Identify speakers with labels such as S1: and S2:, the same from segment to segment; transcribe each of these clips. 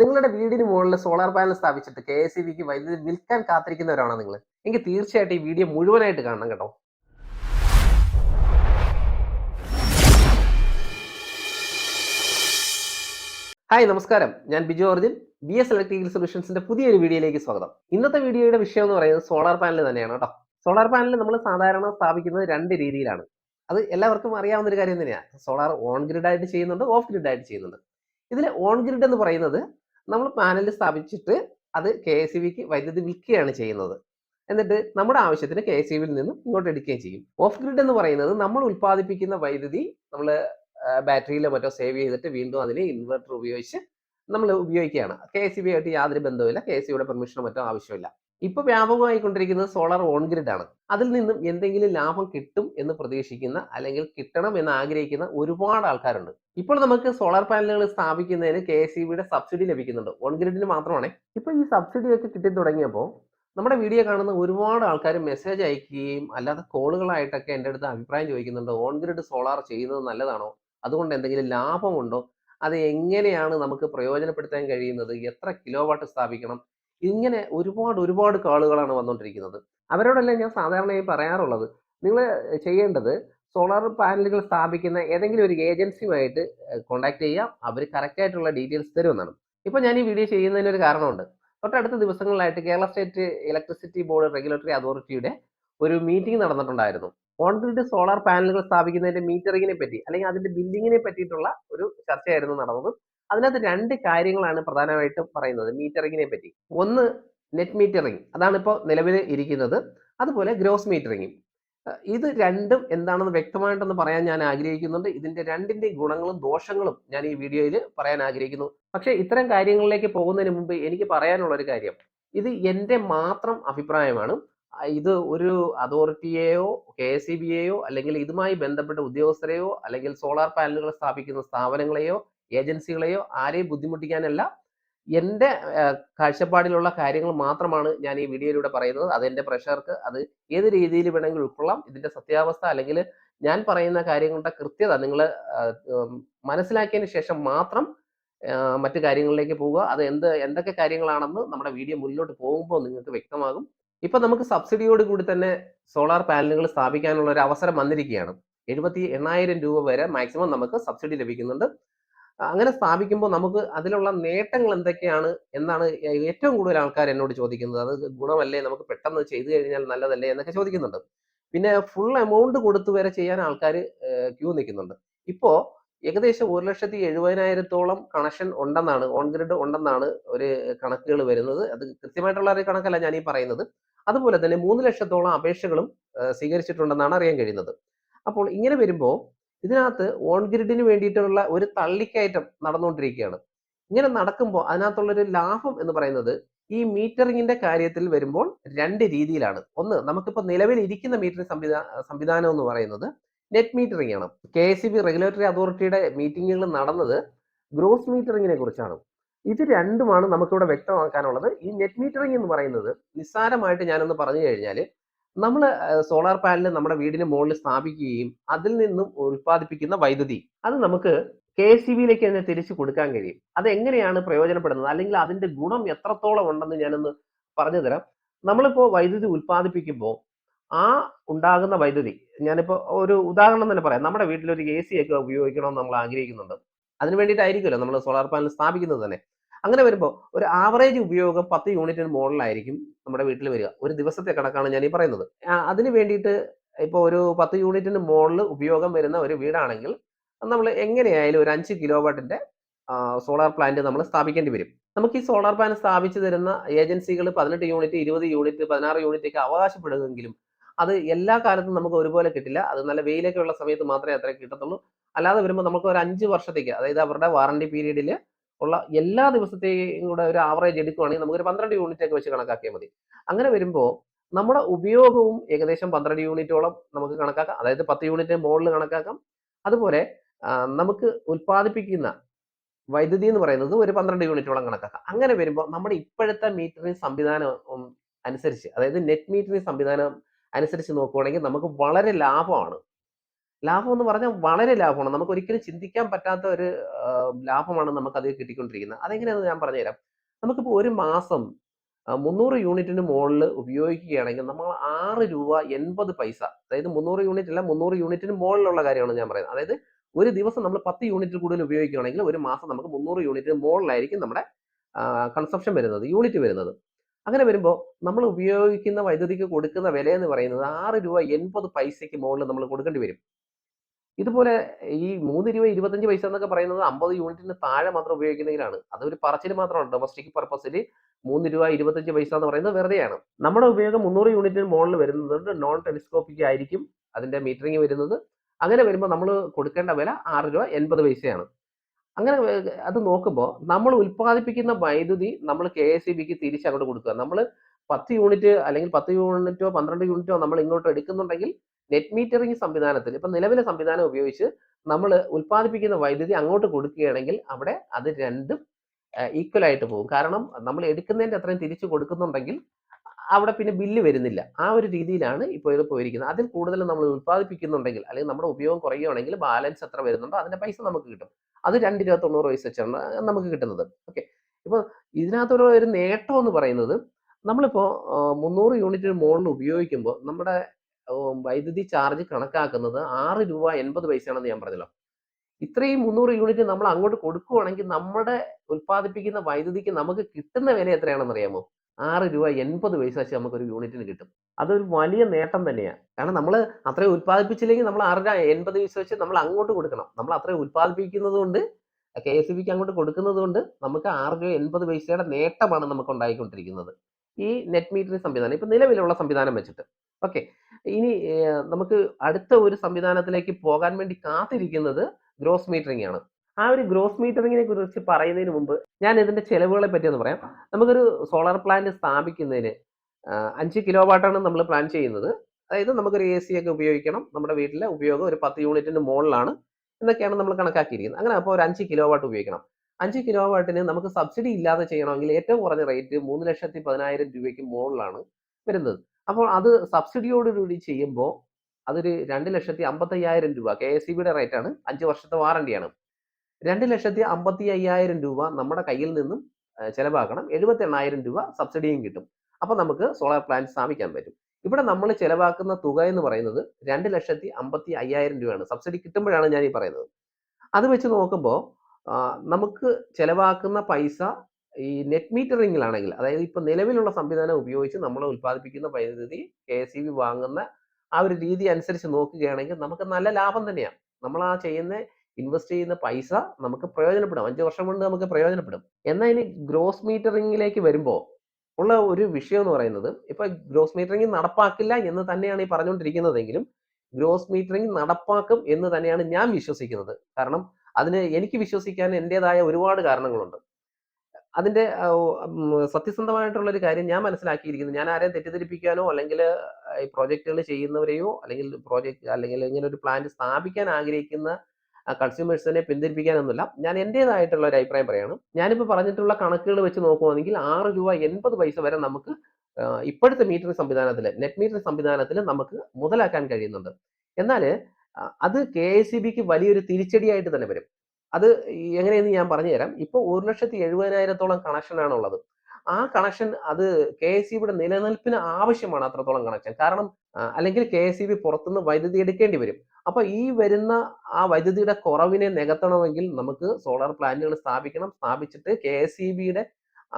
S1: നിങ്ങളുടെ വീടിന് മുകളിൽ സോളാർ പാനൽ സ്ഥാപിച്ചിട്ട് കെ എസ് ബിക്ക് വൈദ്യുതി വിൽക്കാൻ കാത്തിരിക്കുന്നവരാണോ നിങ്ങൾ എങ്കിൽ തീർച്ചയായിട്ടും ഈ വീഡിയോ മുഴുവനായിട്ട് കാണണം കേട്ടോ. ഹായ് നമസ്കാരം. ഞാൻ Biju Arjun. B S electrical സൊല്യൂഷൻസിന്റെ പുതിയൊരു വീഡിയോയിലേക്ക് സ്വാഗതം. ഇന്നത്തെ വീഡിയോയുടെ വിഷയം എന്ന് പറയുന്നത് സോളാർ പാനൽ തന്നെയാണ് കേട്ടോ. സോളാർ പാനൽ നമ്മൾ സാധാരണ സ്ഥാപിക്കുന്നത് രണ്ട് രീതിയിലാണ്. അത് എല്ലാവർക്കും അറിയാവുന്ന ഒരു കാര്യം തന്നെയാണ് സോളാർ ഓൺ ഗ്രിഡ് ആയിട്ട് ചെയ്യുന്നുണ്ട് ഓഫ് ഗ്രിഡ് ആയിട്ട് ചെയ്യുന്നുണ്ട്. ഇതിൽ ഓൺ ഗ്രിഡ് എന്ന് പറയുന്നത് നമ്മൾ പാനൽ സ്ഥാപിച്ചിട്ട് അത് കെ എസ് ബിക്ക് വൈദ്യുതി വിൽക്കുകയാണ് ചെയ്യുന്നത്. എന്നിട്ട് നമ്മുടെ ആവശ്യത്തിന് കെ എസ് ബിയിൽ നിന്നും ഇങ്ങോട്ട് എടുക്കുകയും ചെയ്യും. ഓഫ് ഗ്രിഡ് എന്ന് പറയുന്നത് നമ്മൾ ഉൽപ്പാദിപ്പിക്കുന്ന വൈദ്യുതി നമ്മൾ ബാറ്ററിയിലോ മറ്റോ സേവ് ചെയ്തിട്ട് വീണ്ടും അതിനെ ഇൻവെർട്ടർ ഉപയോഗിച്ച് നമ്മൾ ഉപയോഗിക്കുകയാണ്. കെ എസ് ബി ആയിട്ട് യാതൊരു ബന്ധവുമില്ല. കെ എസ് ബിയുടെ പെർമിഷനോ മറ്റോ ആവശ്യമില്ല. ഇപ്പൊ വ്യാപകമായിക്കൊണ്ടിരിക്കുന്നത് സോളാർ ഓൺ ഗ്രിഡ് ആണ്. അതിൽ നിന്നും എന്തെങ്കിലും ലാഭം കിട്ടും എന്ന് പ്രതീക്ഷിക്കുന്ന അല്ലെങ്കിൽ കിട്ടണം എന്ന് ആഗ്രഹിക്കുന്ന ഒരുപാട് ആൾക്കാരുണ്ട്. ഇപ്പോൾ നമുക്ക് സോളാർ പാനലുകൾ സ്ഥാപിക്കുന്നതിന് കെ എസ് ബിയുടെ സബ്സിഡി ലഭിക്കുന്നുണ്ട്. ഓൺ ഗ്രിഡിന് മാത്രമാണ്. ഇപ്പൊ ഈ സബ്സിഡി ഒക്കെ കിട്ടി തുടങ്ങിയപ്പോൾ നമ്മുടെ വീഡിയോ കാണുന്ന ഒരുപാട് ആൾക്കാർ മെസ്സേജ് അയക്കുകയും അല്ലാതെ കോളുകളായിട്ടൊക്കെ എന്റെ അടുത്ത് അഭിപ്രായം ചോദിക്കുന്നുണ്ട്. ഓൺ ഗ്രിഡ് സോളാർ ചെയ്യുന്നത് നല്ലതാണോ? അതുകൊണ്ട് എന്തെങ്കിലും ലാഭമുണ്ടോ? അത് എങ്ങനെയാണ് നമുക്ക് പ്രയോജനപ്പെടുത്താൻ കഴിയുന്നത്? എത്ര കിലോ വാട്ട് സ്ഥാപിക്കണം? ഇങ്ങനെ ഒരുപാട് ഒരുപാട് കാളുകളാണ് വന്നുകൊണ്ടിരിക്കുന്നത് അവരോടെല്ലാം ഞാൻ സാധാരണയായി പറയാറുള്ളത്. നിങ്ങൾ ചെയ്യേണ്ടത് സോളാർ പാനലുകൾ സ്ഥാപിക്കുന്ന ഏതെങ്കിലും ഒരു ഏജൻസിയുമായിട്ട് കോൺടാക്ട് ചെയ്യാം അവർ കറക്റ്റായിട്ടുള്ള ഡീറ്റെയിൽസ് തരുമെന്നാണ്. ഇപ്പോൾ ഞാൻ ഈ വീഡിയോ ചെയ്യുന്നതിന് ഒരു കാരണമുണ്ട്. തൊട്ടടുത്ത ദിവസങ്ങളിലായിട്ട് Kerala state electricity board regulatory അതോറിറ്റിയുടെ ഒരു മീറ്റിംഗ് നടന്നിട്ടുണ്ടായിരുന്നു. കോൺക്രീറ്റ് സോളാർ പാനലുകൾ സ്ഥാപിക്കുന്നതിന്റെ മീറ്ററിങ്ങിനെ പറ്റി അല്ലെങ്കിൽ അതിന്റെ ബില്ലിങ്ങിനെ പറ്റിയിട്ടുള്ള ഒരു ചർച്ചയായിരുന്നു നടന്നത്. അതിനകത്ത് രണ്ട് കാര്യങ്ങളാണ് പ്രധാനമായിട്ടും പറയുന്നത് മീറ്ററിങ്ങിനെ പറ്റി. ഒന്ന് നെറ്റ് മീറ്ററിങ് അതാണ് ഇപ്പോൾ നിലവിൽ ഇരിക്കുന്നത്. അതുപോലെ ഗ്രോസ് മീറ്ററിങ്ങും ഇത് രണ്ടും എന്താണെന്ന് വ്യക്തമായിട്ടൊന്ന് പറയാൻ ഞാൻ ആഗ്രഹിക്കുന്നുണ്ട്. ഇതിന്റെ രണ്ടിന്റെ ഗുണങ്ങളും ദോഷങ്ങളും ഞാൻ ഈ വീഡിയോയിൽ പറയാൻ ആഗ്രഹിക്കുന്നു. പക്ഷേ ഇത്തരം കാര്യങ്ങളിലേക്ക് പോകുന്നതിന് മുമ്പ് എനിക്ക് പറയാനുള്ള ഒരു കാര്യം. ഇത് എന്റെ മാത്രം അഭിപ്രായമാണ്. ഇത് ഒരു അതോറിറ്റിയെയോ കെ എസ് ഇ ബിയെയോ അല്ലെങ്കിൽ ഇതുമായി ബന്ധപ്പെട്ട ഉദ്യോഗസ്ഥരെയോ അല്ലെങ്കിൽ സോളാർ പാനലുകൾ സ്ഥാപിക്കുന്ന സ്ഥാപനങ്ങളെയോ ഏജൻസികളെയോ ആരെയും ബുദ്ധിമുട്ടിക്കാനല്ല. എന്റെ കാഴ്ചപ്പാടിലുള്ള കാര്യങ്ങൾ മാത്രമാണ് ഞാൻ ഈ വീഡിയോയിലൂടെ പറയുന്നത്. അതെന്റെ പ്രഷർക്ക് അത് ഏത് രീതിയിൽ വേണമെങ്കിൽ ഉൾക്കൊള്ളാം. ഇതിന്റെ സത്യാവസ്ഥ അല്ലെങ്കിൽ ഞാൻ പറയുന്ന കാര്യങ്ങളുടെ കൃത്യത നിങ്ങൾ മനസ്സിലാക്കിയതിന് ശേഷം മാത്രം മറ്റു കാര്യങ്ങളിലേക്ക് പോവുക അത് എന്ത് എന്തൊക്കെ കാര്യങ്ങളാണെന്ന് നമ്മുടെ വീഡിയോ മുന്നോട്ട് പോകുമ്പോൾ നിങ്ങൾക്ക് വ്യക്തമാകും. ഇപ്പം നമുക്ക് സബ്സിഡിയോട് കൂടി തന്നെ സോളാർ പാനലുകൾ സ്ഥാപിക്കാനുള്ള ഒരു അവസരം വന്നിരിക്കുകയാണ്. എഴുപത്തി എണ്ണായിരം രൂപ വരെ മാക്സിമം നമുക്ക് സബ്സിഡി ലഭിക്കുന്നുണ്ട്. അങ്ങനെ സ്ഥാപിക്കുമ്പോൾ നമുക്ക് അതിലുള്ള നേട്ടങ്ങൾ എന്തൊക്കെയാണ് എന്നാണ് ഏറ്റവും കൂടുതൽ ആൾക്കാർ എന്നോട് ചോദിക്കുന്നത്. അത് ഗുണമല്ലേ? നമുക്ക് പെട്ടെന്ന് ചെയ്തു കഴിഞ്ഞാൽ നല്ലതല്ലേ? എന്നൊക്കെ ചോദിക്കുന്നുണ്ട്. പിന്നെ ഫുൾ എമൗണ്ട് കൊടുത്തു വരെ ചെയ്യാൻ ആൾക്കാർ ക്യൂ നിൽക്കുന്നുണ്ട്. ഇപ്പോൾ ഏകദേശം ഒരു ലക്ഷത്തി എഴുപതിനായിരത്തോളം കണക്ഷൻ ഉണ്ടെന്നാണ് ഓൺ ഗ്രിഡ് ഉണ്ടെന്നാണ് ഒരു കണക്കുകൾ വരുന്നത്. അത് കൃത്യമായിട്ടുള്ള ഒരു കണക്കല്ല ഞാൻ ഈ പറയുന്നത്. അതുപോലെ തന്നെ മൂന്ന് ലക്ഷത്തോളം അപേക്ഷകളും സ്വീകരിച്ചിട്ടുണ്ടെന്നാണ് അറിയാൻ കഴിയുന്നത്. അപ്പോൾ ഇങ്ങനെ വരുമ്പോൾ ഇതിനകത്ത് ഓൺ ഗ്രിഡിന് വേണ്ടിയിട്ടുള്ള ഒരു തള്ളിക്കയറ്റം നടന്നുകൊണ്ടിരിക്കുകയാണ്. ഇങ്ങനെ നടക്കുമ്പോൾ അതിനകത്തുള്ളൊരു ലാഭം എന്ന് പറയുന്നത് ഈ മീറ്ററിങ്ങിന്റെ കാര്യത്തിൽ വരുമ്പോൾ രണ്ട് രീതിയിലാണ്. ഒന്ന് നമുക്കിപ്പോൾ നിലവിൽ ഇരിക്കുന്ന മീറ്ററിംഗ് സംവിധാ സംവിധാനം എന്ന് പറയുന്നത് നെറ്റ് മീറ്ററിംഗ് ആണ്. കെ എസ് ബി റെഗുലേറ്ററി അതോറിറ്റിയുടെ മീറ്റിങ്ങുകൾ നടന്നത് ഗ്രോസ് മീറ്ററിങ്ങിനെ കുറിച്ചാണ്. ഇത് രണ്ടുമാണ് നമുക്കിവിടെ വ്യക്തമാക്കാനുള്ളത്. ഈ നെറ്റ് മീറ്ററിംഗ് എന്ന് പറയുന്നത് നിസ്സാരമായിട്ട് ഞാനൊന്ന് പറഞ്ഞു കഴിഞ്ഞാൽ നമ്മൾ സോളാർ പാനൽ നമ്മുടെ വീടിന് മുകളിൽ സ്ഥാപിക്കുകയും അതിൽ നിന്നും ഉൽപ്പാദിപ്പിക്കുന്ന വൈദ്യുതി അത് നമുക്ക് കെ എസ് ബിയിലേക്ക് തന്നെ തിരിച്ചു കൊടുക്കാൻ കഴിയും. അത് എങ്ങനെയാണ് പ്രയോജനപ്പെടുന്നത്? അല്ലെങ്കിൽ അതിന്റെ ഗുണം എത്രത്തോളം ഉണ്ടെന്ന് ഞാനൊന്ന് പറഞ്ഞു തരാം. നമ്മളിപ്പോൾ വൈദ്യുതി ഉൽപ്പാദിപ്പിക്കുമ്പോൾ ആ ഉണ്ടാകുന്ന വൈദ്യുതി ഞാനിപ്പോൾ ഒരു ഉദാഹരണം തന്നെ പറയാം. നമ്മുടെ വീട്ടിൽ ഒരു എ സി ഒക്കെ ഉപയോഗിക്കണമെന്ന് നമ്മൾ ആഗ്രഹിക്കുന്നുണ്ട്. അതിന് വേണ്ടിയിട്ടായിരിക്കുമല്ലോ നമ്മൾ സോളാർ പാനൽ സ്ഥാപിക്കുന്നത് തന്നെ. അങ്ങനെ വരുമ്പോൾ ഒരു ആവറേജ് ഉപയോഗം പത്ത് യൂണിറ്റിന് മുകളിലായിരിക്കും നമ്മുടെ വീട്ടിൽ വരിക. ഒരു ദിവസത്തെ കണക്കാണ് ഞാൻ ഈ പറയുന്നത് അതിന് വേണ്ടിയിട്ട് ഇപ്പോൾ ഒരു പത്ത് യൂണിറ്റിന് മുകളിൽ ഉപയോഗം വരുന്ന ഒരു വീടാണെങ്കിൽ നമ്മൾ എങ്ങനെയായാലും ഒരു അഞ്ച് കിലോ വാട്ടിന്റെ സോളാർ പ്ലാന്റ് നമ്മൾ സ്ഥാപിക്കേണ്ടി വരും. നമുക്ക് ഈ സോളാർ പ്ലാന്റ് സ്ഥാപിച്ചു തരുന്ന ഏജൻസികൾ പതിനെട്ട് യൂണിറ്റ് ഇരുപത് യൂണിറ്റ് പതിനാറ് യൂണിറ്റ് ഒക്കെ അവകാശപ്പെടുമെങ്കിലും അത് എല്ലാ കാലത്തും നമുക്ക് ഒരുപോലെ കിട്ടില്ല. അത് നല്ല വെയിലൊക്കെ ഉള്ള സമയത്ത് മാത്രമേ അത്ര കിട്ടത്തുള്ളൂ. അല്ലാതെ വരുമ്പോൾ നമുക്ക് ഒരു അഞ്ച് വർഷത്തേക്ക് അതായത് അവരുടെ വാറണ്ടി പീരീഡിൽ ഉള്ള എല്ലാ ദിവസത്തെയും കൂടെ ഒരു ആവറേജ് എടുക്കുകയാണെങ്കിൽ നമുക്കൊരു പന്ത്രണ്ട് യൂണിറ്റ് ഒക്കെ വെച്ച് കണക്കാക്കിയാൽ മതി. അങ്ങനെ വരുമ്പോൾ നമ്മുടെ ഉപയോഗവും ഏകദേശം പന്ത്രണ്ട് യൂണിറ്റോളം നമുക്ക് കണക്കാക്കാം. അതായത് പത്ത് യൂണിറ്റ് മുകളിൽ കണക്കാക്കാം. അതുപോലെ നമുക്ക് ഉൽപ്പാദിപ്പിക്കുന്ന വൈദ്യുതി എന്ന് പറയുന്നത് ഒരു പന്ത്രണ്ട് യൂണിറ്റോളം കണക്കാക്കാം. അങ്ങനെ വരുമ്പോൾ നമ്മുടെ ഇപ്പോഴത്തെ മീറ്ററിംഗ് സംവിധാനം അനുസരിച്ച് അതായത് നെറ്റ് മീറ്ററിംഗ് സംവിധാനം അനുസരിച്ച് നോക്കുവാണെങ്കിൽ നമുക്ക് വളരെ ലാഭമാണ്. ലാഭം എന്ന് പറഞ്ഞാൽ വളരെ ലാഭമാണ്. നമുക്ക് ഒരിക്കലും ചിന്തിക്കാൻ പറ്റാത്ത ഒരു ലാഭമാണ് നമുക്ക് അത് കിട്ടിക്കൊണ്ടിരിക്കുന്നത്. അതെങ്ങനെയാണെന്ന് ഞാൻ പറഞ്ഞുതരാം. നമുക്കിപ്പോൾ ഒരു മാസം മുന്നൂറ് യൂണിറ്റിന് മുകളിൽ ഉപയോഗിക്കുകയാണെങ്കിൽ നമ്മൾ ആറ് രൂപ എൺപത് പൈസ അതായത് മുന്നൂറ് യൂണിറ്റ് അല്ല മുന്നൂറ് യൂണിറ്റിന് മുകളിലുള്ള കാര്യമാണ് ഞാൻ പറയുന്നത്. അതായത് ഒരു ദിവസം നമ്മൾ പത്ത് യൂണിറ്റിൽ കൂടുതൽ ഉപയോഗിക്കുകയാണെങ്കിൽ ഒരു മാസം നമുക്ക് മുന്നൂറ് യൂണിറ്റിന് മുകളിലായിരിക്കും നമ്മുടെ കൺസപ്ഷൻ വരുന്നത് യൂണിറ്റ് വരുന്നത്. അങ്ങനെ വരുമ്പോൾ നമ്മൾ ഉപയോഗിക്കുന്ന വൈദ്യുതിക്ക് കൊടുക്കുന്ന വില എന്ന് പറയുന്നത് ആറ് രൂപ എൺപത് പൈസയ്ക്ക് മുകളിൽ നമ്മൾ കൊടുക്കേണ്ടി വരും. ഇതുപോലെ ഈ മൂന്ന് രൂപ ഇരുപത്തഞ്ച് പൈസ എന്നൊക്കെ പറയുന്നത് അമ്പത് യൂണിറ്റിന് താഴെ മാത്രം ഉപയോഗിക്കുന്നതിനാണ് അതൊരു പറച്ചിൽ മാത്രമാണ്. ഡൊമസ്റ്റിക് പർപ്പസിൽ മൂന്ന് രൂപ ഇരുപത്തഞ്ച് പൈസ എന്ന് പറയുന്നത് വെറുതെയാണ്. നമ്മുടെ ഉപയോഗം മുന്നൂറ് യൂണിറ്റിന് മുകളിൽ വരുന്നത് നോൺ ടെലിസ്കോപ്പിക് ആയിരിക്കും അതിന്റെ മീറ്ററിംഗ് വരുന്നത്. അങ്ങനെ വരുമ്പോൾ നമ്മൾ കൊടുക്കേണ്ട വില ആറ് രൂപ എൺപത് പൈസയാണ്. അങ്ങനെ അത് നോക്കുമ്പോൾ നമ്മൾ ഉൽപ്പാദിപ്പിക്കുന്ന വൈദ്യുതി നമ്മൾ കെ എസ് ഇ ബിക്ക് തിരിച്ചങ്ങോട്ട് കൊടുക്കുക. നമ്മൾ പത്ത് യൂണിറ്റ് അല്ലെങ്കിൽ പത്ത് യൂണിറ്റോ പന്ത്രണ്ട് യൂണിറ്റോ നമ്മൾ ഇങ്ങോട്ട് എടുക്കുന്നുണ്ടെങ്കിൽ നെറ്റ് മീറ്ററിംഗ് സംവിധാനത്തിൽ ഇപ്പം നിലവിലെ സംവിധാനം ഉപയോഗിച്ച് നമ്മൾ ഉൽപ്പാദിപ്പിക്കുന്ന വൈദ്യുതി അങ്ങോട്ട് കൊടുക്കുകയാണെങ്കിൽ അവിടെ അത് രണ്ടും ഈക്വൽ ആയിട്ട് പോകും. കാരണം നമ്മൾ എടുക്കുന്നതിന്റെ അത്രയും തിരിച്ചു കൊടുക്കുന്നുണ്ടെങ്കിൽ അവിടെ പിന്നെ ബില്ല് വരുന്നില്ല. ആ ഒരു രീതിയിലാണ് ഇപ്പോൾ ഇത് പോയിരിക്കുന്നത്. അതിൽ കൂടുതൽ നമ്മൾ ഉൽപ്പാദിപ്പിക്കുന്നുണ്ടെങ്കിൽ അല്ലെങ്കിൽ നമ്മുടെ ഉപയോഗം കുറയുകയാണെങ്കിൽ ബാലൻസ് എത്ര വരുന്നുണ്ടോ അതിന്റെ പൈസ നമുക്ക് കിട്ടും. അത് രണ്ട് രൂപ തൊണ്ണൂറ് പൈസ വെച്ചാണ് നമുക്ക് കിട്ടുന്നത്. ഓക്കെ. ഇപ്പോൾ ഇതിനകത്തൊരു ഒരു നേട്ടം എന്ന് പറയുന്നത് നമ്മളിപ്പോൾ മുന്നൂറ് യൂണിറ്റിന് മുകളിൽ ഉപയോഗിക്കുമ്പോൾ നമ്മുടെ വൈദ്യുതി ചാർജ് കണക്കാക്കുന്നത് ആറ് രൂപ എൺപത് പൈസയാണെന്ന് ഞാൻ പറഞ്ഞല്ലോ. ഇത്രയും മുന്നൂറ് യൂണിറ്റ് നമ്മൾ അങ്ങോട്ട് കൊടുക്കുവാണെങ്കിൽ നമ്മുടെ ഉൽപ്പാദിപ്പിക്കുന്ന വൈദ്യുതിക്ക് നമുക്ക് കിട്ടുന്ന വില എത്രയാണെന്ന് അറിയാമോ? ആറ് രൂപ എൺപത് പൈസ വെച്ച് നമുക്ക് ഒരു യൂണിറ്റിന് കിട്ടും. അതൊരു വലിയ നേട്ടം തന്നെയാണ്. കാരണം നമ്മൾ അത്രയും ഉൽപ്പാദിപ്പിച്ചില്ലെങ്കിൽ നമ്മൾ ആറ് എൺപത് പൈസ വെച്ച് നമ്മൾ അങ്ങോട്ട് കൊടുക്കണം. നമ്മൾ അത്രയും ഉൽപ്പാദിപ്പിക്കുന്നത് കൊണ്ട് കെ എസ് ബിക്ക് അങ്ങോട്ട് കൊടുക്കുന്നത് കൊണ്ട് നമുക്ക് ആറ് രൂപ എൺപത് പൈസയുടെ നേട്ടമാണ് നമുക്ക് ഉണ്ടായിക്കൊണ്ടിരിക്കുന്നത്. ഈ നെറ്റ് മീറ്ററിംഗ് സംവിധാനം ഇപ്പൊ നിലവിലുള്ള സംവിധാനം വെച്ചിട്ട്. ഓക്കെ. ഇനി നമുക്ക് അടുത്ത ഒരു സംവിധാനത്തിലേക്ക് പോകാൻ വേണ്ടി കാത്തിരിക്കുന്നത് ഗ്രോസ് മീറ്ററിംഗ് ആണ് ആ ഒരു ഗ്രോസ് മീറ്ററിങ്ങിനെ കുറിച്ച് പറയുന്നതിന് മുമ്പ് ഞാൻ ഇതിന്റെ ചെലവുകളെ പറ്റി ഒന്ന് പറയാം. നമുക്കൊരു സോളാർ പ്ലാന്റ് സ്ഥാപിക്കുന്നതിന് അഞ്ച് കിലോ വാട്ടാണ് നമ്മൾ പ്ലാൻ ചെയ്യുന്നത്. അതായത് നമുക്കൊരു എ സി ഒക്കെ ഉപയോഗിക്കണം. നമ്മുടെ വീട്ടിലെ ഉപയോഗം ഒരു പത്ത് യൂണിറ്റിന് മുകളിലാണ് എന്നൊക്കെയാണ് നമ്മൾ കണക്കാക്കിയിരിക്കുന്നത്. അങ്ങനെ അപ്പോൾ ഒരു അഞ്ച് കിലോ വാട്ട് ഉപയോഗിക്കണം. അഞ്ച് കിലോ വാട്ടിന് നമുക്ക് സബ്സിഡി ഇല്ലാതെ ചെയ്യണമെങ്കിൽ ഏറ്റവും കുറഞ്ഞ റേറ്റ് മൂന്ന് ലക്ഷത്തി പതിനായിരം രൂപയ്ക്ക് മുകളിലാണ് വരുന്നത്. അപ്പോൾ അത് സബ്സിഡിയോടുകൂടി ചെയ്യുമ്പോൾ അതൊരു രണ്ട് ലക്ഷത്തി അമ്പത്തയ്യായിരം രൂപ കെ എസ് സി ബിയുടെ റേറ്റ് ആണ്. അഞ്ച് വർഷത്തെ വാറണ്ടിയാണ് രണ്ട് ലക്ഷത്തി അമ്പത്തി അയ്യായിരം രൂപ നമ്മുടെ കയ്യിൽ നിന്നും ചെലവാക്കണം എഴുപത്തി എണ്ണായിരം രൂപ സബ്സിഡിയും കിട്ടും. അപ്പോൾ നമുക്ക് സോളാർ പ്ലാന്റ് സ്ഥാപിക്കാൻ പറ്റും. ഇവിടെ നമ്മൾ ചിലവാക്കുന്ന തുക എന്ന് പറയുന്നത് രണ്ട് ലക്ഷത്തി അമ്പത്തി അയ്യായിരം രൂപയാണ്. സബ്സിഡി കിട്ടുമ്പോഴാണ് ഞാൻ ഈ പറയുന്നത്. അത് വെച്ച് നോക്കുമ്പോൾ നമുക്ക് ചിലവാക്കുന്ന പൈസ ഈ നെറ്റ് മീറ്ററിങ്ങിലാണെങ്കിൽ അതായത് ഇപ്പൊ നിലവിലുള്ള സംവിധാനം ഉപയോഗിച്ച് നമ്മൾ ഉൽപ്പാദിപ്പിക്കുന്ന വൈദ്യുതി കെ എസ് ബി വാങ്ങുന്ന ആ ഒരു രീതി അനുസരിച്ച് നോക്കുകയാണെങ്കിൽ നമുക്ക് നല്ല ലാഭം തന്നെയാണ്. നമ്മൾ ആ ചെയ്യുന്ന ഇൻവെസ്റ്റ് ചെയ്യുന്ന പൈസ നമുക്ക് പ്രയോജനപ്പെടും. അഞ്ച് വർഷം കൊണ്ട് നമുക്ക് പ്രയോജനപ്പെടും. എന്നാൽ ഇനി ഗ്രോസ് മീറ്ററിങ്ങിലേക്ക് വരുമ്പോൾ ഉള്ള ഒരു വിഷയം എന്ന് പറയുന്നത് ഇപ്പൊ ഗ്രോസ് മീറ്ററിംഗ് നടപ്പാക്കില്ല എന്ന് തന്നെയാണ് ഈ പറഞ്ഞുകൊണ്ടിരിക്കുന്നതെങ്കിലും ഗ്രോസ് മീറ്ററിംഗ് നടപ്പാക്കും എന്ന് തന്നെയാണ് ഞാൻ വിശ്വസിക്കുന്നത്. കാരണം അതിന് എനിക്ക് വിശ്വസിക്കാൻ എന്റെതായ ഒരുപാട് കാരണങ്ങളുണ്ട്. അതിന്റെ സത്യസന്ധമായിട്ടുള്ള ഒരു കാര്യം ഞാൻ മനസ്സിലാക്കിയിരിക്കുന്നു. ഞാൻ ആരെയും തെറ്റിദ്ധരിപ്പിക്കാനോ അല്ലെങ്കിൽ ഈ പ്രോജക്റ്റുകൾ ചെയ്യുന്നവരെയോ അല്ലെങ്കിൽ പ്രോജക്റ്റ് അല്ലെങ്കിൽ ഇങ്ങനെ ഒരു പ്ലാന്റ് സ്ഥാപിക്കാൻ ആഗ്രഹിക്കുന്ന കൺസ്യൂമേഴ്സിനെ പിന്തിരിപ്പിക്കാനൊന്നുമില്ല. ഞാൻ എന്റെതായിട്ടുള്ള ഒരു അഭിപ്രായം പറയാണ്. ഞാനിപ്പോൾ പറഞ്ഞിട്ടുള്ള കണക്കുകൾ വെച്ച് നോക്കുവാണെങ്കിൽ ആറ് രൂപ എൺപത് പൈസ വരെ നമുക്ക് ഇപ്പോഴത്തെ മീറ്ററിംഗ് സംവിധാനത്തിൽ നെറ്റ് മീറ്ററിംഗ് സംവിധാനത്തിൽ നമുക്ക് മുതലാക്കാൻ കഴിയുന്നുണ്ട്. എന്നാൽ അത് കെ എസ് സി ബിക്ക് വലിയൊരു തിരിച്ചടിയായിട്ട് തന്നെ വരും. അത് എങ്ങനെയെന്ന് ഞാൻ പറഞ്ഞുതരാം. ഇപ്പോൾ ഒരു ലക്ഷത്തി എഴുപതിനായിരത്തോളം കണക്ഷനാണ് ഉള്ളത് ആ കണക്ഷൻ അത് കെ എസ് സിയുടെ നിലനിൽപ്പിന് ആവശ്യമാണ് അത്രത്തോളം കണക്ഷൻ. കാരണം അല്ലെങ്കിൽ കെ എസ് സി ബി പുറത്തുനിന്ന് വൈദ്യുതി എടുക്കേണ്ടി വരും. അപ്പൊ ഈ വരുന്ന ആ വൈദ്യുതിയുടെ കുറവിനെ നികത്തണമെങ്കിൽ നമുക്ക് സോളാർ പ്ലാന്റുകൾ സ്ഥാപിക്കണം. സ്ഥാപിച്ചിട്ട് കെ എസ് സി ബിയുടെ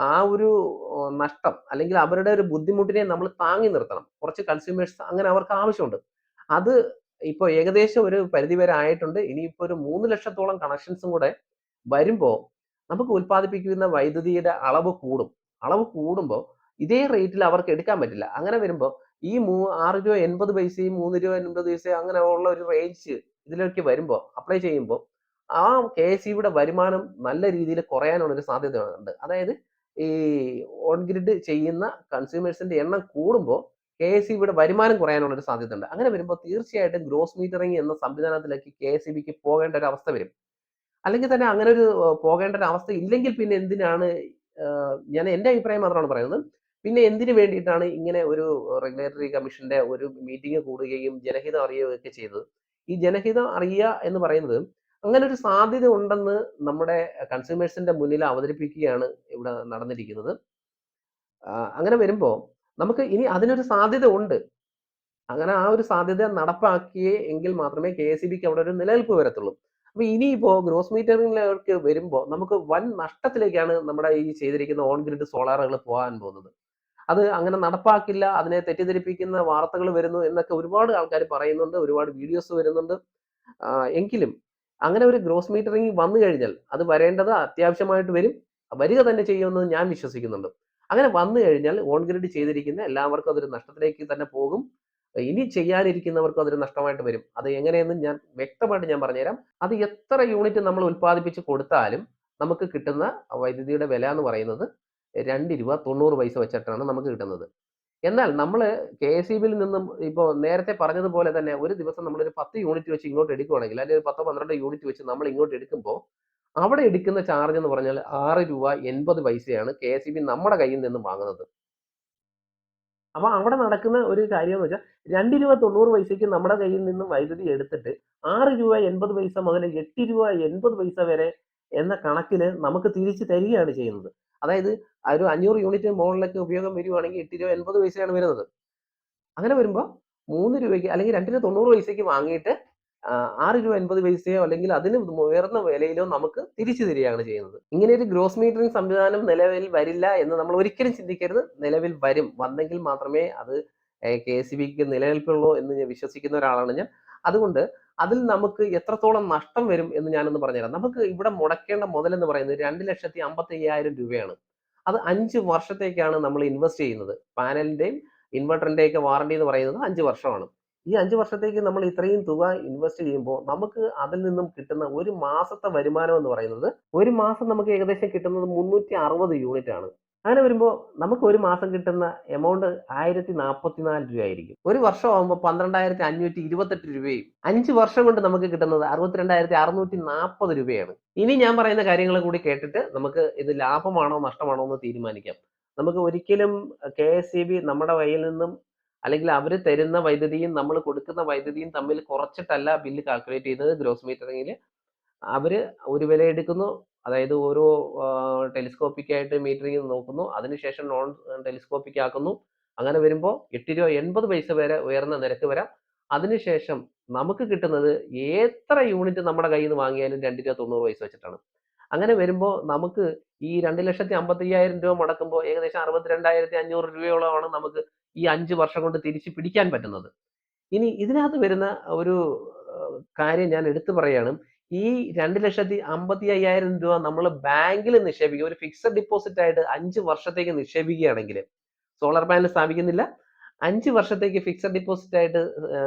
S1: ആ ഒരു നഷ്ടം അല്ലെങ്കിൽ അവരുടെ ഒരു ബുദ്ധിമുട്ടിനെ നമ്മൾ താങ്ങി നിർത്തണം. കുറച്ച് കൺസ്യൂമേഴ്സ് അങ്ങനെ അവർക്ക് ആവശ്യമുണ്ട്. അത് ഇപ്പൊ ഏകദേശം ഒരു പരിധി വരെ ആയിട്ടുണ്ട്. ഇനിയിപ്പോ ഒരു മൂന്ന് ലക്ഷത്തോളം കണക്ഷൻസും കൂടെ വരുമ്പോൾ നമുക്ക് ഉൽപ്പാദിപ്പിക്കുന്ന വൈദ്യുതിയുടെ അളവ് കൂടും. അളവ് കൂടുമ്പോൾ ഇതേ റേറ്റിൽ അവർക്ക് എടുക്കാൻ പറ്റില്ല. അങ്ങനെ വരുമ്പോൾ ഈ മൂ ആറ് രൂപ എൺപത് പൈസയും മൂന്ന് രൂപ എൺപത് പൈസയും അങ്ങനെ ഉള്ള ഒരു റേഞ്ച് ഇതിലേക്ക് വരുമ്പോൾ അപ്ലൈ ചെയ്യുമ്പോൾ ആ കെ എസ് സിയുടെ വരുമാനം നല്ല രീതിയിൽ കുറയാനുള്ള ഒരു സാധ്യത ഉണ്ട്. അതായത് ഈ ഓൺ ഗ്രിഡ് ചെയ്യുന്ന കൺസ്യൂമേഴ്സിന്റെ എണ്ണം കൂടുമ്പോൾ കെ എസ് ബിയുടെ വരുമാനം കുറയാനുള്ള ഒരു സാധ്യത ഉണ്ട് അങ്ങനെ വരുമ്പോൾ തീർച്ചയായിട്ടും ഗ്രോസ് മീറ്ററിംഗ് എന്ന സംവിധാനത്തിലേക്ക് കെ എസ് ബിക്ക് പോകേണ്ട ഒരു അവസ്ഥ വരും. അല്ലെങ്കിൽ തന്നെ അങ്ങനെ ഒരു പോകേണ്ട ഒരു അവസ്ഥ ഇല്ലെങ്കിൽ പിന്നെ എന്തിനാണ് ഞാൻ എന്റെ അഭിപ്രായം മാത്രമാണ് പറയുന്നത്. പിന്നെ എന്തിനു വേണ്ടിയിട്ടാണ് ഇങ്ങനെ ഒരു റെഗുലേറ്ററി കമ്മീഷന്റെ ഒരു മീറ്റിംഗ് കൂടുകയും ജനഹിതം അറിയുകയൊക്കെ ചെയ്തത്? ഈ ജനഹിതം അറിയുക എന്ന് പറയുന്നത് അങ്ങനെ ഒരു സാധ്യത ഉണ്ടെന്ന് നമ്മുടെ കൺസ്യൂമേഴ്സിന്റെ മുന്നിൽ അവതരിപ്പിക്കുകയാണ് ഇവിടെ നടന്നിരിക്കുന്നത്. അങ്ങനെ വരുമ്പോൾ നമുക്ക് ഇനി അതിനൊരു സാധ്യത ഉണ്ട്. അങ്ങനെ ആ ഒരു സാധ്യത നടപ്പാക്കിയേ എങ്കിൽ മാത്രമേ കെ എസ് ബിക്ക് അവിടെ ഒരു നിലനിൽപ്പ് വരത്തുള്ളൂ. അപ്പൊ ഇനിയിപ്പോ ഗ്രോസ് മീറ്ററിലേക്ക് വരുമ്പോൾ നമുക്ക് വൻ നഷ്ടത്തിലേക്കാണ് നമ്മുടെ ഈ ചെയ്തിരിക്കുന്ന ഓൺ ഗ്രിഡ് സോളാറുകൾ പോകാൻ പോകുന്നത്. അത് അങ്ങനെ നടപ്പാക്കില്ല അതിനെ തെറ്റിദ്ധരിപ്പിക്കുന്ന വാർത്തകൾ വരുന്നു എന്നൊക്കെ ഒരുപാട് ആൾക്കാർ പറയുന്നുണ്ട് ഒരുപാട് വീഡിയോസ് വരുന്നുണ്ട്. എങ്കിലും അങ്ങനെ ഒരു ഗ്രോസ് മീറ്ററിംഗ് വന്നു കഴിഞ്ഞാൽ അത് വരേണ്ടത് അത്യാവശ്യമായിട്ട് വരും. വരിക തന്നെ ചെയ്യുമെന്ന് ഞാൻ വിശ്വസിക്കുന്നുണ്ട്. അങ്ങനെ വന്നു കഴിഞ്ഞാൽ ഓൺ ഗ്രിഡ് ചെയ്തിരിക്കുന്ന എല്ലാവർക്കും അതൊരു നഷ്ടത്തിലേക്ക് തന്നെ പോകും. ഇനി ചെയ്യാനിരിക്കുന്നവർക്കും അതൊരു നഷ്ടമായിട്ട് വരും. അത് എങ്ങനെയെന്ന് ഞാൻ വ്യക്തമായിട്ട് ഞാൻ പറഞ്ഞുതരാം. അത് എത്ര യൂണിറ്റ് നമ്മൾ ഉൽപ്പാദിപ്പിച്ച് കൊടുത്താലും നമുക്ക് കിട്ടുന്ന വൈദ്യുതിയുടെ വില എന്ന് പറയുന്നത് രണ്ട് രൂപ തൊണ്ണൂറ് പൈസ വെച്ചിട്ടാണ് നമുക്ക് കിട്ടുന്നത്. എന്നാൽ നമ്മൾ കെ എസ് ഇ ബിയിൽ നിന്നും ഇപ്പോൾ നേരത്തെ പറഞ്ഞതുപോലെ തന്നെ ഒരു ദിവസം നമ്മളൊരു പത്ത് യൂണിറ്റ് വെച്ച് ഇങ്ങോട്ട് എടുക്കുകയാണെങ്കിൽ അല്ലെങ്കിൽ ഒരു പത്തോ പന്ത്രണ്ടോ യൂണിറ്റ് വെച്ച് നമ്മൾ ഇങ്ങോട്ട് എടുക്കുമ്പോൾ അവിടെ എടുക്കുന്ന ചാർജ് എന്ന് പറഞ്ഞാൽ ആറ് രൂപ എൺപത് പൈസയാണ് കെ എസ് ബി നമ്മുടെ കയ്യിൽ നിന്നും വാങ്ങുന്നത്. അപ്പൊ അവിടെ നടക്കുന്ന ഒരു കാര്യം എന്ന് വെച്ചാൽ രണ്ട് രൂപ തൊണ്ണൂറ് പൈസയ്ക്ക് നമ്മുടെ കയ്യിൽ നിന്നും വൈദ്യുതി എടുത്തിട്ട് ആറ് രൂപ എൺപത് പൈസ മുതൽ എട്ട് രൂപ എൺപത് പൈസ വരെ എന്ന കണക്കിന് നമുക്ക് തിരിച്ചു തരികയാണ് ചെയ്യുന്നത്. അതായത് ഒരു അഞ്ഞൂറ് യൂണിറ്റ് മുകളിലേക്ക് ഉപയോഗം വരുവാണെങ്കിൽ എട്ട് രൂപ എൺപത് പൈസയാണ് വരുന്നത്. അങ്ങനെ വരുമ്പോൾ മൂന്ന് രൂപയ്ക്ക് അല്ലെങ്കിൽ രണ്ടിന് തൊണ്ണൂറ് പൈസയ്ക്ക് വാങ്ങിയിട്ട് ആറ് രൂപ എൺപത് പൈസയോ അല്ലെങ്കിൽ അതിന് ഉയർന്ന വിലയിലോ നമുക്ക് തിരിച്ചു തരികയാണ് ചെയ്യുന്നത്. ഇങ്ങനെ ഒരു ഗ്രോസ് മീറ്ററിംഗ് സംവിധാനം നിലവിൽ വരില്ല എന്ന് നമ്മൾ ഒരിക്കലും ചിന്തിക്കരുത്. നിലവിൽ വരും. വന്നെങ്കിൽ മാത്രമേ അത് കെ എസ് ബിക്ക് നിലനിൽപ്പുള്ളൂ എന്ന് ഞാൻ വിശ്വസിക്കുന്ന ഒരാളാണ് ഞാൻ. അതുകൊണ്ട് അതിൽ നമുക്ക് എത്രത്തോളം നഷ്ടം വരും എന്ന് ഞാനൊന്ന് പറഞ്ഞുതരാം. നമുക്ക് ഇവിടെ മുടക്കേണ്ട മുതൽ എന്ന് പറയുന്നത് രണ്ട് ലക്ഷത്തി അമ്പത്തി അയ്യായിരം രൂപയാണ്. അത് അഞ്ച് വർഷത്തേക്കാണ് നമ്മൾ ഇൻവെസ്റ്റ് ചെയ്യുന്നത്. പാനലിന്റെയും ഇൻവെർട്ടറിന്റെയും ഒക്കെ വാറണ്ടി എന്ന് പറയുന്നത് അഞ്ച് വർഷമാണ്. ഈ അഞ്ച് വർഷത്തേക്ക് നമ്മൾ ഇത്രയും തുക ഇൻവെസ്റ്റ് ചെയ്യുമ്പോൾ നമുക്ക് അതിൽ നിന്നും കിട്ടുന്ന ഒരു മാസത്തെ വരുമാനം എന്ന് പറയുന്നത് ഒരു മാസം നമുക്ക് ഏകദേശം കിട്ടുന്നത് മുന്നൂറ്റി അറുപത് യൂണിറ്റ് ആണ്. അങ്ങനെ വരുമ്പോൾ നമുക്ക് ഒരു മാസം കിട്ടുന്ന എമൗണ്ട് ആയിരത്തി നാൽപ്പത്തിനാല് രൂപയായിരിക്കും. ഒരു വർഷം ആകുമ്പോൾ പന്ത്രണ്ടായിരത്തി അഞ്ഞൂറ്റി ഇരുപത്തെട്ട് രൂപയും അഞ്ച് വർഷം കൊണ്ട് നമുക്ക് കിട്ടുന്നത് അറുപത്തിരണ്ടായിരത്തി അറുന്നൂറ്റി നാൽപ്പത് രൂപയാണ്. ഇനി ഞാൻ പറയുന്ന കാര്യങ്ങൾ കൂടി കേട്ടിട്ട് നമുക്ക് ഇത് ലാഭമാണോ നഷ്ടമാണോ എന്ന് തീരുമാനിക്കാം. നമുക്ക് ഒരിക്കലും കെ എസ് സി ബി നമ്മുടെ കയ്യിൽ നിന്നും അല്ലെങ്കിൽ അവർ തരുന്ന വൈദ്യുതിയും നമ്മൾ കൊടുക്കുന്ന വൈദ്യുതിയും തമ്മിൽ കുറച്ചിട്ടല്ല ബില്ല് കാൽക്കുലേറ്റ് ചെയ്യുന്നത് ഗ്രോസ് മീറ്ററിങ്ങിൽ അവർ ഒരു വില എടുക്കുന്നു. അതായത് ഓരോ ടെലിസ്കോപ്പിക് ആയിട്ട് മീറ്ററിങ് നോക്കുന്നു. അതിനുശേഷം നോൺ ടെലിസ്കോപ്പിക് ആക്കുന്നു അങ്ങനെ വരുമ്പോൾ എട്ട് രൂപ എൺപത് പൈസ വരെ ഉയർന്ന നിരക്ക് വരാം. അതിനുശേഷം നമുക്ക് കിട്ടുന്നത് എത്ര യൂണിറ്റ് നമ്മുടെ കയ്യിൽ നിന്ന് വാങ്ങിയാലും രണ്ട് രൂപ തൊണ്ണൂറ് പൈസ വെച്ചിട്ടാണ്. അങ്ങനെ വരുമ്പോൾ നമുക്ക് ഈ രണ്ട് ലക്ഷത്തി അമ്പത്തി അയ്യായിരം രൂപ മുടക്കുമ്പോൾ ഏകദേശം അറുപത്തിരണ്ടായിരത്തി അഞ്ഞൂറ് രൂപയോളമാണ് നമുക്ക് ഈ അഞ്ച് വർഷം കൊണ്ട് തിരിച്ചു പിടിക്കാൻ പറ്റുന്നത്. ഇനി ഇതിനകത്ത് വരുന്ന ഒരു കാര്യം ഞാൻ എടുത്തു പറയാണ് ഈ രണ്ട് ലക്ഷത്തി അമ്പത്തി അയ്യായിരം രൂപ നമ്മൾ ബാങ്കിൽ നിക്ഷേപിക്കുക ഒരു ഫിക്സഡ് ഡിപ്പോസിറ്റ് ആയിട്ട് അഞ്ച് വർഷത്തേക്ക് നിക്ഷേപിക്കുകയാണെങ്കിൽ സോളാർ പാനൽ സ്ഥാപിക്കുന്നില്ല. അഞ്ച് വർഷത്തേക്ക് ഫിക്സഡ് ഡിപ്പോസിറ്റ് ആയിട്ട്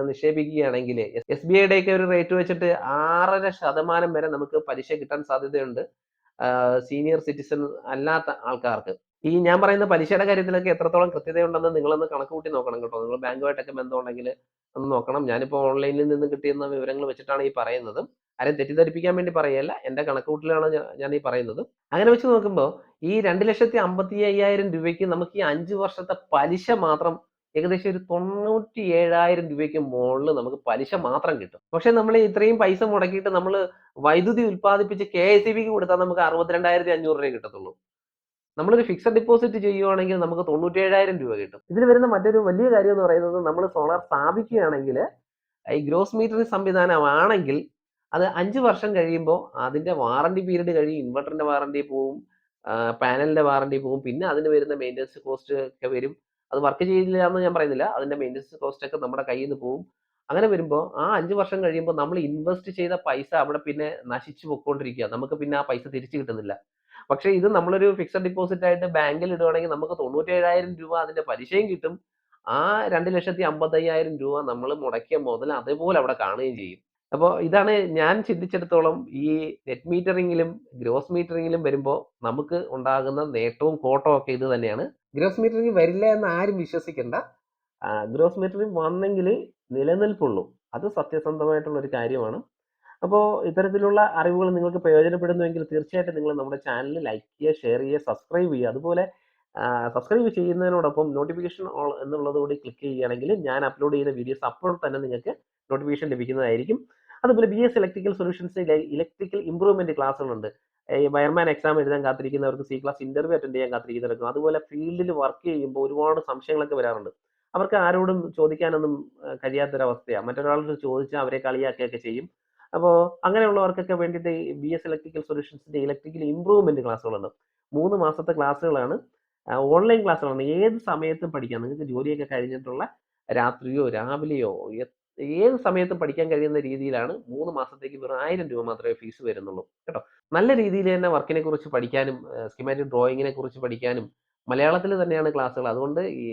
S1: നിക്ഷേപിക്കുകയാണെങ്കിൽ എസ് ബി ഐയുടെ ഒക്കെ ഒരു റേറ്റ് വെച്ചിട്ട് ആറര ശതമാനം വരെ നമുക്ക് പലിശ കിട്ടാൻ സാധ്യതയുണ്ട്. സീനിയർ സിറ്റിസൺ അല്ലാത്ത ആൾക്കാർക്ക്. ഈ ഞാൻ പറയുന്ന പലിശയുടെ കാര്യത്തിലൊക്കെ എത്രത്തോളം കൃത്യതയുണ്ടെന്ന് നിങ്ങളൊന്ന് കണക്ക് കൂട്ടി നോക്കണം കേട്ടോ. നിങ്ങൾ ബാങ്കുമായിട്ടൊക്കെ ബന്ധമുണ്ടെങ്കിൽ ഒന്ന് നോക്കണം. ഞാനിപ്പോൾ ഓൺലൈനിൽ നിന്ന് കിട്ടിയുന്ന വിവരങ്ങൾ വെച്ചിട്ടാണ് ഈ പറയുന്നത്. ആരെയും തെറ്റിദ്ധരിപ്പിക്കാൻ വേണ്ടി പറയല്ല എന്റെ കണക്കുകൂട്ടലാണ് ഞാൻ- ഈ പറയുന്നത്. അങ്ങനെ വെച്ച് നോക്കുമ്പോൾ ഈ രണ്ട് ലക്ഷത്തി അമ്പത്തി അയ്യായിരം രൂപയ്ക്ക് നമുക്ക് ഈ അഞ്ച് വർഷത്തെ പലിശ മാത്രം ഏകദേശം ഒരു തൊണ്ണൂറ്റി ഏഴായിരം രൂപയ്ക്ക് മുകളിൽ നമുക്ക് പലിശ മാത്രം കിട്ടും. പക്ഷെ നമ്മൾ ഇത്രയും പൈസ മുടക്കിയിട്ട് നമ്മൾ വൈദ്യുതി ഉൽപ്പാദിപ്പിച്ച് കെ എസ് ഇ ബിക്ക് കൊടുത്താൽ നമുക്ക് അറുപത്തിരണ്ടായിരത്തി അഞ്ഞൂറ് രൂപ കിട്ടത്തുള്ളൂ. നമ്മളൊരു ഫിക്സഡ് ഡിപ്പോസിറ്റ് ചെയ്യുവാണെങ്കിൽ നമുക്ക് തൊണ്ണൂറ്റേഴായിരം രൂപ കിട്ടും. ഇതിൽ വരുന്ന മറ്റൊരു വലിയ കാര്യം എന്ന് പറയുന്നത് നമ്മൾ സോളാർ സ്ഥാപിക്കുകയാണെങ്കിൽ ഈ ഗ്രോസ് മീറ്ററിംഗ് സംവിധാനമാണെങ്കിൽ അത് അഞ്ച് വർഷം കഴിയുമ്പോൾ അതിന്റെ വാറണ്ടി പീരീഡ് കഴിയും. ഇൻവെർട്ടറിന്റെ വാറണ്ടി പോവും പാനലിന്റെ വാറണ്ടി പോവും. പിന്നെ അതിന് വരുന്ന മെയിന്റനൻസ് കോസ്റ്റ് ഒക്കെ വരും. അത് വർക്ക് ചെയ്യില്ല എന്ന് ഞാൻ പറയുന്നില്ല. അതിന്റെ മെയിന്റനൻസ് കോസ്റ്റ് ഒക്കെ നമ്മുടെ കയ്യിൽ നിന്ന് പോവും. അങ്ങനെ വരുമ്പോൾ ആ അഞ്ച് വർഷം കഴിയുമ്പോൾ നമ്മൾ ഇൻവെസ്റ്റ് ചെയ്ത പൈസ അവിടെ പിന്നെ നശിച്ചു പൊക്കോണ്ടിരിക്കുക. നമുക്ക് പിന്നെ ആ പൈസ തിരിച്ചു കിട്ടുന്നില്ല. പക്ഷേ ഇത് നമ്മളൊരു ഫിക്സഡ് ഡിപ്പോസിറ്റ് ആയിട്ട് ബാങ്കിൽ ഇടുവാണെങ്കിൽ നമുക്ക് തൊണ്ണൂറ്റേഴായിരം രൂപ അതിന്റെ പലിശയും കിട്ടും. ആ രണ്ട് ലക്ഷത്തി അമ്പത്തയ്യായിരം രൂപ നമ്മൾ മുടക്കിയ മുതൽ അതേപോലെ അവിടെ കാണുകയും ചെയ്യും. അപ്പോൾ ഇതാണ് ഞാൻ ചിന്തിച്ചിടത്തോളം ഈ നെറ്റ് മീറ്ററിങ്ങിലും ഗ്രോസ് മീറ്ററിങ്ങിലും വരുമ്പോൾ നമുക്ക് ഉണ്ടാകുന്ന നേട്ടവും കോട്ടവും ഒക്കെ ഇത് തന്നെയാണ്. ഗ്രോസ് മീറ്ററിംഗ് വരില്ല എന്ന് ആരും വിശ്വസിക്കണ്ട. ഗ്രോസ് മീറ്ററിങ് വന്നെങ്കിൽ നിലനിൽപ്പുള്ളൂ. അത് സത്യസന്ധമായിട്ടുള്ള ഒരു കാര്യമാണ്. അപ്പോൾ ഇത്തരത്തിലുള്ള അറിവുകൾ നിങ്ങൾക്ക് പ്രയോജനപ്പെടുന്നുവെങ്കിൽ തീർച്ചയായിട്ടും നിങ്ങൾ നമ്മുടെ ചാനൽ ലൈക്ക് ചെയ്യുക ഷെയർ ചെയ്യുക സബ്സ്ക്രൈബ് ചെയ്യുക. അതുപോലെ സബ്സ്ക്രൈബ് ചെയ്യുന്നതിനോടൊപ്പം നോട്ടിഫിക്കേഷൻ ഓൾ എന്നുള്ളത് കൂടി ക്ലിക്ക് ചെയ്യുകയാണെങ്കിൽ ഞാൻ അപ്ലോഡ് ചെയ്യുന്ന വീഡിയോസ് അപ്പോൾ തന്നെ നിങ്ങൾക്ക് നോട്ടിഫിക്കേഷൻ ലഭിക്കുന്നതായിരിക്കും. അതുപോലെ B S electrical solutions electrical improvement ക്ലാസ്സുകളുണ്ട്. Wireman exam എഴുതാൻ കാത്തിരിക്കുന്നവർക്ക് സി ക്ലാസ് ഇന്റർവ്യൂ അറ്റൻഡ് ചെയ്യാൻ കാത്തിരിക്കുന്നവർക്കും അതുപോലെ ഫീൽഡിൽ വർക്ക് ചെയ്യുമ്പോൾ ഒരുപാട് സംശയങ്ങളൊക്കെ വരാറുണ്ട്. അവർക്ക് ആരോടും ചോദിക്കാനൊന്നും കഴിയാത്തൊരവസ്ഥയാണ് മറ്റൊരാളോട് ചോദിച്ചാൽ അവരെ കളിയാക്കുകയൊക്കെ ചെയ്യും. അപ്പോൾ അങ്ങനെയുള്ളവർക്കൊക്കെ വേണ്ടിയിട്ട് ബി എസ് ഇലക്ട്രിക്കൽ സൊല്യൂഷൻസിന്റെ ഇലക്ട്രിക്കൽ ഇംപ്രൂവ്മെന്റ് ക്ലാസ്സുകളുണ്ട് മൂന്ന് മാസത്തെ ക്ലാസ്സുകളാണ് ഓൺലൈൻ ക്ലാസ്സുകളാണ് ഏത് സമയത്തും പഠിക്കാം. നിങ്ങൾക്ക് ജോലിയൊക്കെ കഴിഞ്ഞിട്ടുള്ള രാത്രിയോ രാവിലെയോ ഏത് സമയത്തും പഠിക്കാൻ കഴിയുന്ന രീതിയിലാണ് മൂന്ന് മാസത്തേക്ക് വെറും ആയിരം രൂപ മാത്രമേ ഫീസ് വരുന്നുള്ളൂ. കേട്ടോ? നല്ല രീതിയിൽ തന്നെ വർക്കിനെ കുറിച്ച് പഠിക്കാനും സ്കിമാറ്റിക് ഡ്രോയിങ്ങിനെ കുറിച്ച് പഠിക്കാനും മലയാളത്തിൽ തന്നെയാണ് ക്ലാസ്സുകൾ അതുകൊണ്ട് ഈ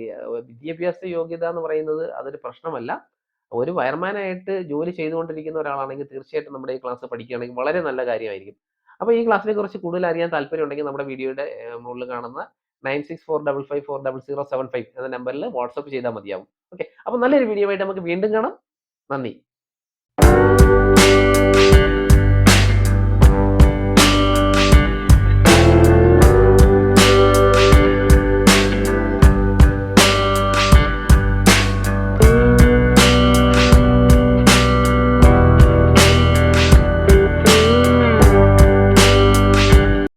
S1: വിദ്യാഭ്യാസ യോഗ്യത എന്ന് പറയുന്നത് അതൊരു പ്രശ്നമല്ല. ഒരു വയർമാനായിട്ട് ജോലി ചെയ്തുകൊണ്ടിരിക്കുന്ന ഒരാളാണെങ്കിൽ തീർച്ചയായിട്ടും നമ്മുടെ ഈ ക്ലാസ് പഠിക്കുകയാണെങ്കിൽ വളരെ നല്ല കാര്യമായിരിക്കും. അപ്പോൾ ഈ ക്ലാസ്സിനെ കുറിച്ച് കൂടുതൽ അറിയാൻ താല്പര്യം ഉണ്ടെങ്കിൽ നമ്മുടെ വീഡിയോയുടെ മുകളിൽ കാണുന്ന nine six four double five four double zero seven five എന്ന നമ്പറിൽ വാട്സപ്പ് ചെയ്താൽ മതിയാവും ഓക്കെ അപ്പോൾ നല്ലൊരു വീഡിയോ ആയിട്ട് നമുക്ക് വീണ്ടും കാണാം നന്ദി